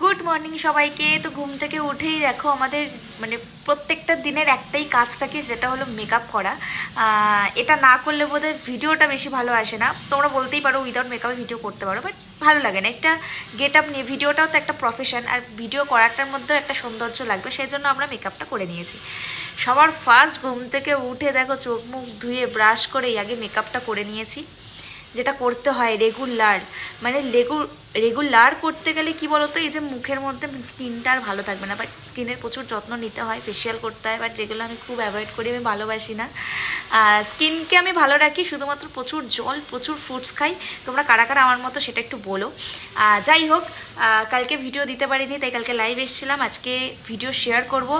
Good morning সবাইকে। তো ঘুম থেকে উঠেই দেখো আমাদের মানে প্রত্যেকটা দিনের একটাই কাজ থাকে, যেটা হলো মেকআপ করা। এটা না করলে বোধহয় ভিডিওটা বেশি ভালো আসে না। তোমরা বলতেই পারো উইদাউট মেকআপে ভিডিও করতে পারো বাট ভালো লাগে না। একটা গেট আপ নিয়ে, ভিডিওটাও তো একটা প্রফেশন আর ভিডিও করাটার মধ্যেও একটা সৌন্দর্য লাগবে, সেই জন্য আমরা মেকআপটা করে নিয়েছি। সবার ফার্স্ট ঘুম থেকে উঠে দেখো চোখ মুখ ধুয়ে ব্রাশ করেই আগে মেকআপটা করে নিয়েছি। যেটা করতে হয় রেগুলার মানে লেগু রেগুলার করতে গেলে কি বলতো, এই যে মুখের মধ্যে স্কিনটা আর ভালো থাকবে না বাট স্কিনের প্রচুর যত্ন নিতে হয় ফেসিয়াল করতে হয় বাট যেগুলো আমি খুব অ্যাভয়েড করি, আমি ভালোবাসি না। স্কিনকে আমি ভালো রাখি, শুধুমাত্র প্রচুর জল, প্রচুর ফ্রুটস খাই। তোমরা কারা কারা আমার মতো সেটা একটু বলো। যাই হোক কালকে ভিডিও দিতে পারিনি, তাই কালকে লাইভ এসেছিলাম, আজকে ভিডিও শেয়ার করব।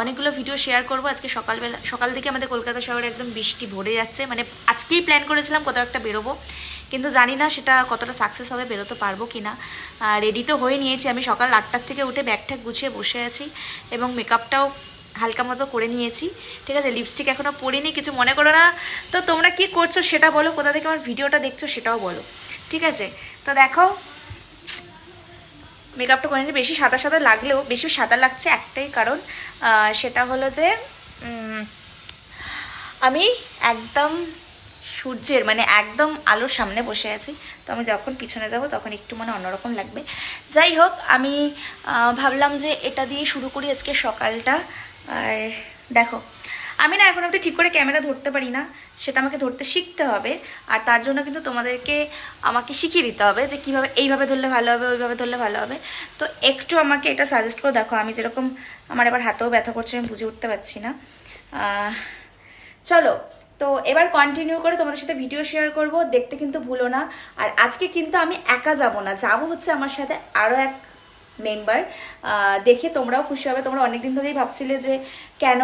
অনেকগুলো ভিডিও শেয়ার করব, আজকে সকালবেলা, সকাল থেকে আমাদের কলকাতা শহরে একদম বৃষ্টি ভরে যাচ্ছে মানে আজকেই প্ল্যান করেছিলাম কোথাও একটা বেরোবো, কিন্তু জানি না সেটা কতটা সাকসেস হবে, বেরোতে পারব কি না রেডি তো হয়ে নিয়েছি। আমি সকাল আটটার থেকে উঠে ব্যাগ ট্যাগ গুছিয়ে বসে আছি এবং মেকআপটাও হালকা মতো করে নিয়েছি। ঠিক আছে? লিপস্টিক এখনও পরিনি, কিছু মনে করো না। তো তোমরা কি করছ সেটা বলো, কোথা থেকে আমার ভিডিওটা দেখছ সেটাও বলো। ঠিক আছে? তো দেখো মেকআপটা করে নিয়েছি। বেশি সাদা সাদা লাগলেও, বেশি সাদা লাগছে একটাই কারণ সেটা হলো যে আমি একদম সূর্যের মানে একদম আলোর সামনে বসে আছি। তো আমি যখন পিছনে যাব তখন একটু মানে অন্যরকম লাগবে। যাই হোক, আমি ভাবলাম যে এটা দিয়ে শুরু করি আজকে সকালটা। আর দেখো, আমি না এখন একটা ঠিক করে ক্যামেরা ধরতে পারি না। সেটা আমাকে ধরতে শিখতে হবে। আর তার জন্য কিন্তু তোমাদেরকে আমাকে শিখিয়ে দিতে হবে যে কীভাবে এইভাবে ধরলে ভালো হবে, ওইভাবে ধরলে ভালো হবে। তো একটু আমাকে এটা সাজেস্ট করে। দেখো, আমি যেরকম আমার এবার হাতেও ব্যথা করছে, আমি বুঝে উঠতে পারছি না। চলো। তো এবার কন্টিনিউ করে তোমাদের সাথে ভিডিও শেয়ার করব। দেখতে কিন্তু ভুলো না। আর আজকে কিন্তু আমি একা যাব না। যাব হচ্ছে আমার সাথে আরও এক মেম্বার দেখে তোমরাও খুশি হবে। তোমরা অনেকদিন ধরেই ভাবছিলে যে কেন,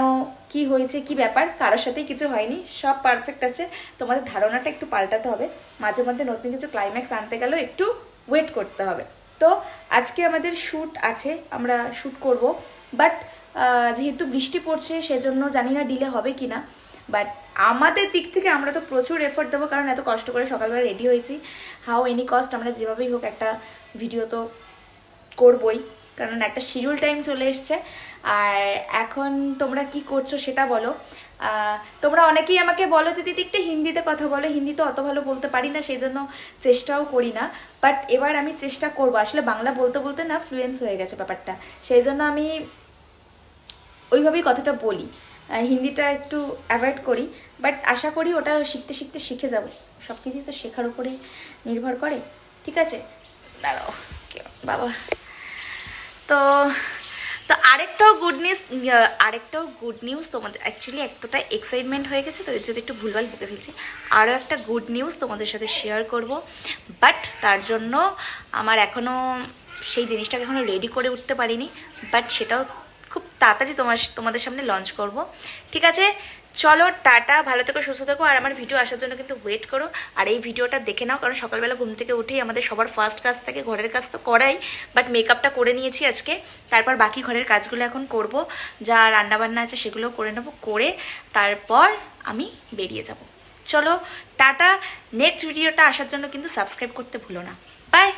কি হয়েছে, কি ব্যাপার? কারোর সাথেই কিছু হয়নি। সব পারফেক্ট আছে। তোমাদের ধারণাটা একটু পাল্টাতে হবে। মাঝে মধ্যে নতুন কিছু ক্লাইম্যাক্স আনতে গেলেও একটু ওয়েট করতে হবে। তো আজকে আমাদের শ্যুট আছে। আমরা শ্যুট করব। বাট যেহেতু বৃষ্টি পড়ছে, সেজন্য জানি না ডিলে হবে কি না বাট আমাদের দিক থেকে আমরা তো প্রচুর এফোর্ট দেবো, কারণ এত কষ্ট করে সকালবেলা রেডি হয়েছি। হাউ এনি কস্ট আমরা যেভাবেই হোক একটা ভিডিও তো করবই, কারণ একটা শিডিউল টাইম চলে এসছে। আর এখন তোমরা কি করছ সেটা বলো। তোমরা অনেকেই আমাকে বলো যে, দিদি, একটু হিন্দিতে কথা বলো। হিন্দি তো অত ভালো বলতে পারি না সেই জন্য চেষ্টাও করি না। বাট এবার আমি চেষ্টা করব। আসলে বাংলা বলতে বলতে না ফ্লুয়েন্স হয়ে গেছে ব্যাপারটা। সেই জন্য আমি ওইভাবেই কথাটা বলি। হিন্দিটা একটু অ্যাভয়েড করি বাট আশা করি ওটা শিখতে শিখতে শিখে যাব। সব কিছুই তো শেখার উপরে নির্ভর করে। ঠিক আছে? দাঁড়াও বাবা। তো তো আরেকটাও গুড নিউজ আরেকটাও গুড নিউজ তোমাদের অ্যাকচুয়ালি এতটা এক্সাইটমেন্ট হয়ে গেছে, তো এর জন্য একটু ভুলভাল বকে ফেলছি। আরও একটা গুড নিউজ তোমাদের সাথে শেয়ার করব বাট তার জন্য আমার এখনও সেই জিনিসটাকে এখনও রেডি করে উঠতে পারিনি বাট সেটাও খুব তাড়াতাড়ি তোমার তোমাদের সামনে লঞ্চ করব। ঠিক আছে? চলো, টাটা, ভালো থেকো, সুস্থ থেকো, আর আমার ভিডিও আসার জন্য কিন্তু ওয়েট করো। আর এই ভিডিওটা দেখে নাও, কারণ সকালবেলা ঘুম থেকে উঠেই আমাদের সবার ফার্স্ট কাজ থাকে, ঘরের কাজ তো করাই বাট মেকআপটা করে নিয়েছি আজকে। তারপর বাকি ঘরের কাজগুলো এখন করব, যা রান্নাবান্না আছে সেগুলো করে নেব, করে তারপর আমি বেরিয়ে যাব। চলো, টাটা নেক্সট ভিডিওটা আসার জন্য কিন্তু সাবস্ক্রাইব করতে ভুলো না। বাই